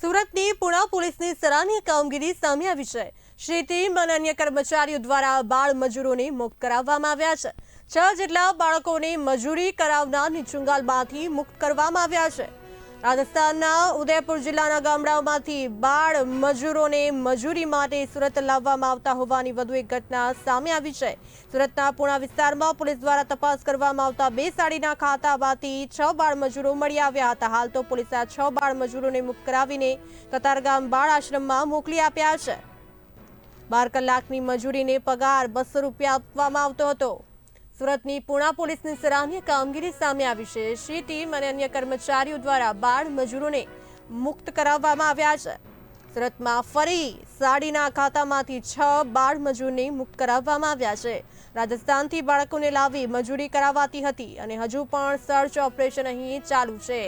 સુરતની પુણા પોલીસની સરાહનીય કામગીરી સામે આવી છે. શ્રી ટીમ કર્મચારીઓ દ્વારા બાળ મજૂરોને મુક્ત કરાવવામાં આવ્યા છે. છ જેટલા બાળકોને મજૂરી કરાવનારની ચુંગાલમાંથી મુક્ત કરવામાં આવ્યા છે. રાજસ્થાનના ઉદયપુર જિલ્લાના ગામડાઓમાંથી બાળ મજૂરોને મજૂરી માટે સુરત લાવવામાં આવતા હોવાની વધુ એક ઘટના સામે આવી છે. સુરતના પુણા વિસ્તારમાં પોલીસ દ્વારા તપાસ કરવામાં આવતા બે સાડીના ખાતામાંથી છ બાળ મજૂરો મળી આવ્યા હતા. હાલ તો પોલીસે આ છ બાળ મજૂરોને મુક્ત કરાવીને કતારગામ બાળ આશ્રમમાં મોકલી આપ્યા છે. બાર કલાકની મજૂરીને પગાર બસો રૂપિયા આપવામાં આવતો હતો. સુરતની પુણા પોલીસની સરાહનીય કામગીરી સામે આવી છે. શ્રી ટીમ અને અન્ય કર્મચારીઓ દ્વારા બાળ મજૂરોને મુક્ત કરાવવામાં આવ્યા છે. સુરતમાં ફરી સાડીના ખાતામાંથી છ બાળ મજૂરને મુક્ત કરાવવામાં આવ્યા છે. રાજસ્થાનથી બાળકોને લાવી મજૂરી કરાવાતી હતી અને હજુ પણ સર્ચ ઓપરેશન અહીં ચાલુ છે.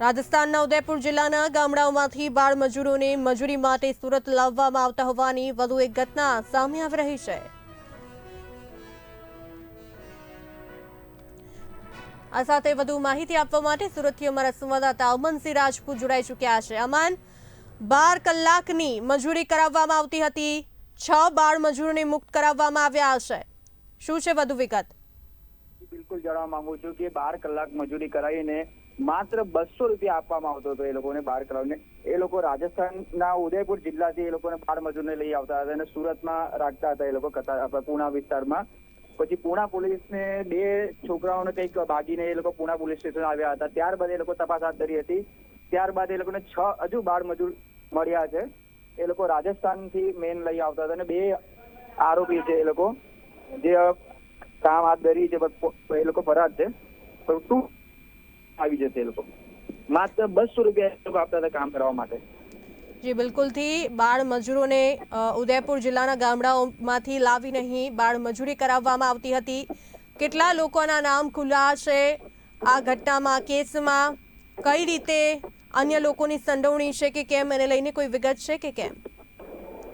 રાજસ્થાનના ઉદયપુર જિલ્લાના ગામડાઓમાંથી બાળ મજૂરોને મજૂરી માટે સુરત લાવવામાં આવતા હોવાની વધુ એક ઘટના સામે આવી રહી છે. આ સાથે વધુ માહિતી આપવા માટે સુરતથી અમારા સંવાદદાતા અમનસિંહ રાજપૂત જોડાઈ ચૂક્યા છે. અમન, બાર કલાકની મજૂરી કરાવવામાં આવતી હતી. છ બાળ મજૂરોને મુક્ત કરાવવામાં આવ્યા છે. શું છે વધુ વિગત? બિલકુલ જણાવવા માંગુ છું કે બાર કલાક મજૂરી કરાવીને માત્ર બસો રૂપિયા આપવામાં આવતો હતો એ લોકોને બાર કલાકને એ લોકો રાજસ્થાનના ઉદયપુર જિલ્લાથી એ લોકોને બાળ મજૂરને લઈ આવતા હતા અને સુરતમાં રાખતા હતા એ લોકો પુણા વિસ્તારમાં. પછી પુણા પોલીસને બે છોકરાઓને કંઈક ભાગીને એ લોકો પુણા પોલીસ સ્ટેશન આવ્યા હતા. ત્યારબાદ એ લોકો તપાસ હાથ ધરી હતી. ત્યારબાદ એ લોકોને છ, હજુ બાળ મજૂર મળ્યા છે. એ લોકો રાજસ્થાનથી મેન લઈ આવતા હતા અને બે આરોપી છે એ લોકો. જે કામ હાથ ધરી છે, એ લોકો ફરાર છે. આવી જશે એ લોકો. માત્ર બસો રૂપિયા એ લોકો આપતા હતા કામ કરવા માટે. જી બિલકુલથી બાળ મજૂરોને ઉદયપુર જિલ્લાના ગામડાઓમાંથી લાવી નહીં બાળ મજૂરી કરાવવામાં આવતી હતી. કેટલા લોકોના નામ ખુલ્લા છે? આ ઘટનામાં કેસમાં કઈ રીતે અન્ય લોકોની સંડોવણી છે કે કેમ? એને લઈને કોઈ વિગત છે કે કેમ?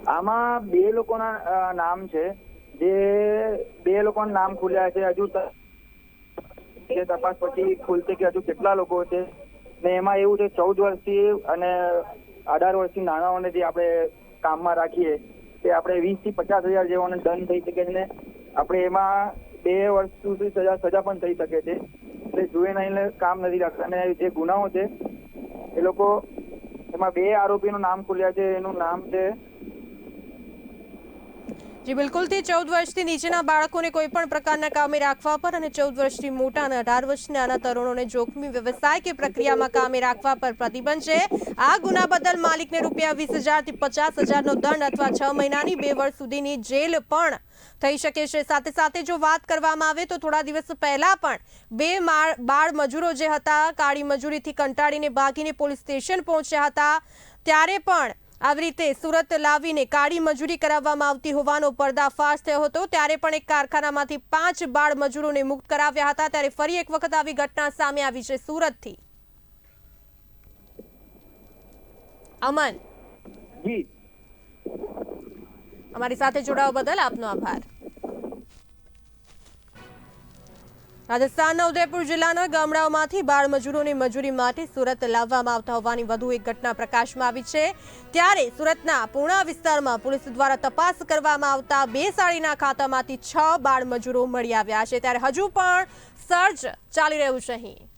આમાં બે લોકોના નામ છે. જે બે લોકોના નામ ખુલ્યા છે. હજુ ત- તપાસ પછી ખુલશે કે હજુ કેટલા લોકો છે. ને એમાં એવું છે, ચૌદ વર્ષથી અને અઢાર વર્ષથી નાણાઓને જે આપણે કામમાં રાખીએ, તે આપણે વીસથી પચાસ હજાર જેવાને દંડ થઈ શકે છે ને આપણે એમાં બે વર્ષ સુધી સજા સજા પણ થઈ શકે છે. એટલે જુએનાઇલને કામ નથી રાખતા. અને જે ગુનાઓ છે, એ લોકો એમાં બે આરોપીનું નામ ખુલ્યા છે. એનું નામ છે જી, બિલકુલથી ચૌદ વર્ષથી નીચેના બાળકોને કોઈ પણ પ્રકારના કામે રાખવા પર અને ચૌદ વર્ષથી મોટા અને અઢાર વર્ષના નાના તરુણોને જોખમી વ્યવસાય કે પ્રક્રિયામાં કામે રાખવા પર પ્રતિબંધ છે. આ ગુના બદલ માલિકને રૂપિયા વીસ હજારથી પચાસ હજારનો દંડ અથવા છ મહિનાની બે વર્ષ સુધીની જેલ પણ થઈ શકે છે. સાથે સાથે જો વાત કરવામાં આવે તો થોડા દિવસ પહેલા પણ બે બાળ મજૂરો જે હતા, કાળી મજૂરીથી કંટાળીને ભાગીને પોલીસ સ્ટેશન પહોંચ્યા હતા. ત્યારે પણ આવી રીતે સુરત લાવીને કાળી મજૂરી કરાવવામાં આવતી હોવાનો પર્દાફાશ થયો હતો. ત્યારે પણ એક કારખાનામાંથી પાંચ બાળ મજૂરોને મુક્ત કરાવ્યા હતા. ત્યારે ફરી એક વખત આવી ઘટના સામે આવી છે સુરતથી. અમન. અમારી સાથે જોડાવા બદલ આપનો આભાર. રાજસ્થાનના ઉદયપુર જિલ્લાના ગામડાઓમાંથી બાળ મજૂરોને મજૂરી માટે સુરત લાવવામાં આવતા હોવાની વધુ એક ઘટના પ્રકાશમાં આવી છે. ત્યારે સુરતના પૂર્ણા વિસ્તારમાં પોલીસ દ્વારા તપાસ કરવામાં આવતા બે સાડીના ખાતામાંથી છ બાળ મજૂરો મળી આવ્યા છે. ત્યારે હજુ પણ સર્ચ ચાલી રહ્યું છે અહીં.